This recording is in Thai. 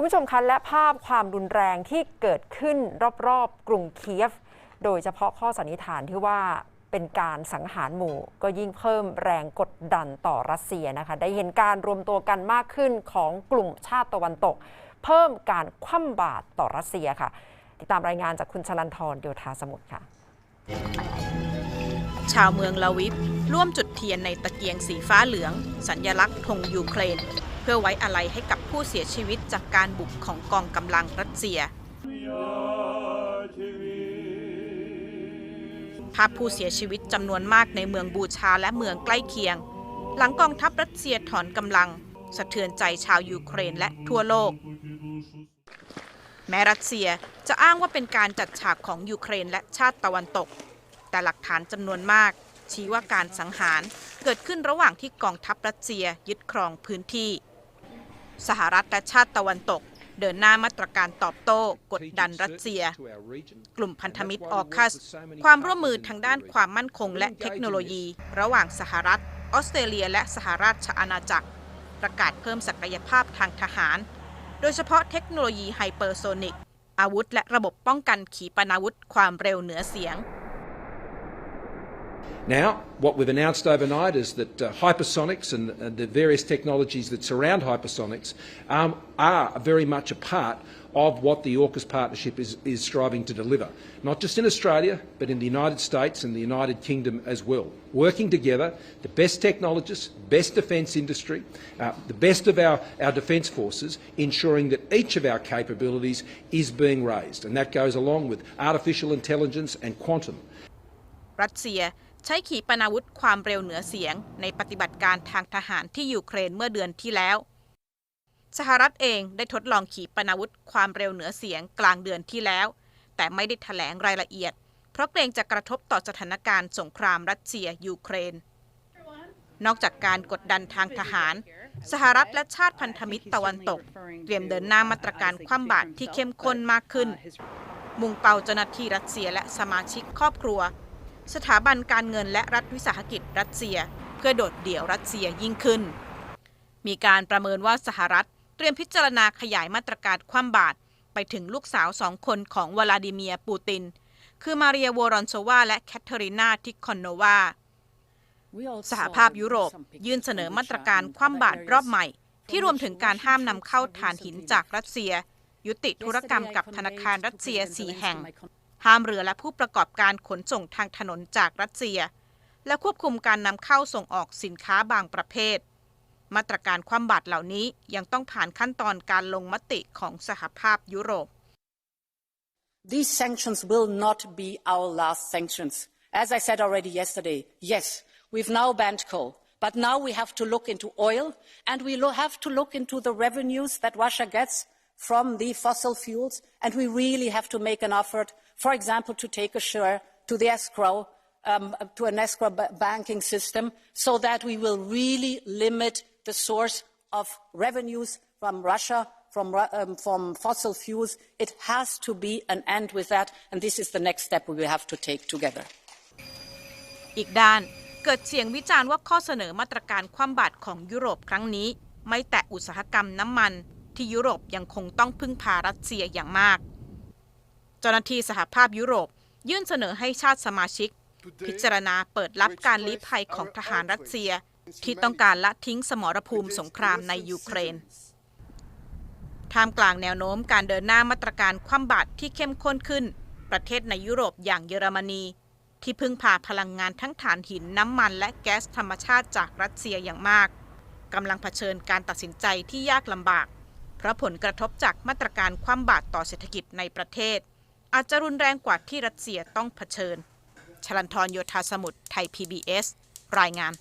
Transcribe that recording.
คุณผู้ชมคะและภาพความรุนแรงที่เกิดขึ้นรอบๆ กรุงเคียฟ โดยเฉพาะข้อสันนิษฐานที่ว่าเป็นการสังหารหมู่ ก็ยิ่งเพิ่มแรงกดดันต่อรัสเซียนะคะ ได้เห็นการรวมตัวกันมากขึ้นของกลุ่มชาติตะวันตก เพิ่มการคว่ำบาตรต่อรัสเซียค่ะ ติดตามรายงานจากคุณชลันทรโยธาสมุทรค่ะ ชาวเมืองลาวิฟร่วมจุดเทียนในตะเกียงสีฟ้าเหลือง สัญญลักษณ์ธงยูเครน เพื่อไว้อาลัยให้กับผู้เสียชีวิตจากการบุกของกองกำลังรัสเซีย ภาพผู้เสียชีวิตจำนวนมากในเมืองบูชาและเมืองใกล้เคียง หลังกองทัพรัสเซียถอนกำลัง สะเทือนใจชาวยูเครนและทั่วโลก แม้รัสเซียจะอ้างว่าเป็นการจัดฉากของยูเครนและชาติตะวันตก แต่หลักฐานจำนวนมากชี้ว่าการสังหารเกิดขึ้นระหว่างที่กองทัพรัสเซียยึดครองพื้นที่ สหรัฐและชาติตะวันตก เดินหน้ามาตรการตอบโต้กดดันรัสเซีย กลุ่มพันธมิตรออคัส ความร่วมมือทางด้านความมั่นคงและเทคโนโลยี ระหว่างสหรัฐ ออสเตรเลีย และสหราชอาณาจักร ประกาศเพิ่มศักยภาพทางทหาร โดยเฉพาะเทคโนโลยีไฮเปอร์โซนิกอาวุธและระบบป้องกันขีปนาวุธความเร็วเหนือเสียง Now, what we've announced overnight is that uh, hypersonics and, and, the various technologies that surround hypersonics um, are very much a part of what the AUKUS partnership is, is striving to deliver, not just in Australia, but in the United States and the United Kingdom as well. Working together, the best technologists, best defence industry, uh, the best of our, our defence forces, ensuring that each of our capabilities is being raised. And that goes along with artificial intelligence and quantum. Razia. ใช้ขีปนาวุธความเร็วเหนือเสียง ในปฏิบัติการทางทหารที่ยูเครนเมื่อเดือนที่แล้ว สหรัฐเองได้ทดลองขีปนาวุธความเร็วเหนือเสียงกลางเดือนที่แล้ว แต่ไม่ได้แถลงรายละเอียด เพราะเกรงจะกระทบต่อสถานการณ์สงครามรัสเซียยูเครน นอกจากการกดดันทางทหาร สหรัฐและชาติพันธมิตรตะวันตก เตรียมเดินหน้ามาตรการคว่ำบาตรที่เข้มข้นมากขึ้น มุ่งเป้าเจ้าหน้าที่รัสเซียและสมาชิกครอบครัว สถาบันการเงินและรัฐวิสาหกิจรัสเซีย เพื่อโดดเดี่ยวรัสเซียยิ่งขึ้น มีการประเมินว่าสหรัฐเตรียมพิจารณาขยายมาตรการคว่ำบาตรไปถึงลูกสาวสองคนของวลาดิเมียร์ปูติน คือมาเรียวอรอนโซวาและแคทเธอรีนาทิคอนโนวาสหภาพยุโรปยื่นเสนอมาตรการคว่ำบาตรรอบใหม่ ที่รวมถึงการห้ามนำเข้าถ่านหินจากรัสเซีย ยุติธุรกรรมกับธนาคารรัสเซีย4แห่ง ห้ามเรือและผู้ประกอบการขนส่งทางถนนจากรัสเซีย และควบคุมการนำเข้าส่งออกสินค้าบางประเภท มาตรการคว่ำบาตรเหล่านี้ยังต้องผ่านขั้นตอนการลงมติของสหภาพยุโรป These sanctions will not be our last sanctions. As I said already yesterday, yes, we've now banned coal, but now we have to look into oil and we have to look into the revenues that Russia gets from the fossil fuels, and we really have to make an effort, for example, to take a share to the escrow, um, to an escrow ba- banking system, so that we will really limit the source of revenues from Russia from, Ru- um, from fossil fuels. It has to be an end with that, and this is the next step we will have to take together. อีกด้านเกิดเสียงวิจารณ์ว่าข้อเสนอมาตรการคว่ำบาตรของยุโรปครั้งนี้ ไม่แตะอุตสาหกรรมน้ำมัน ที่ยุโรปยังคงต้องพึ่งพารัสเซียอย่างมาก เจ้าหน้าที่สหภาพยุโรป ยื่นเสนอให้ชาติสมาชิก พิจารณาเปิดรับการลี้ภัยของทหารรัสเซีย ที่ต้องการละทิ้งสมรภูมิสงครามในยูเครนท่ามกลางแนวโน้มการเดินหน้ามาตรการคว่ำบาตรที่เข้มข้นขึ้น ประเทศในยุโรปอย่างเยอรมนี ที่พึ่งพาพลังงานทั้งถ่านหินน้ำมันและแก๊สธรรมชาติจากรัสเซียอย่างมากกำลังเผชิญการตัดสินใจที่ยากลำบาก เพราะผลกระทบจากมาตรการคว่ำบาตรต่อเศรษฐกิจในประเทศ อาจจะรุนแรงกว่าที่รัสเซียต้องเผชิญ ชลันทรโยธาสมุทรไทย PBS รายงาน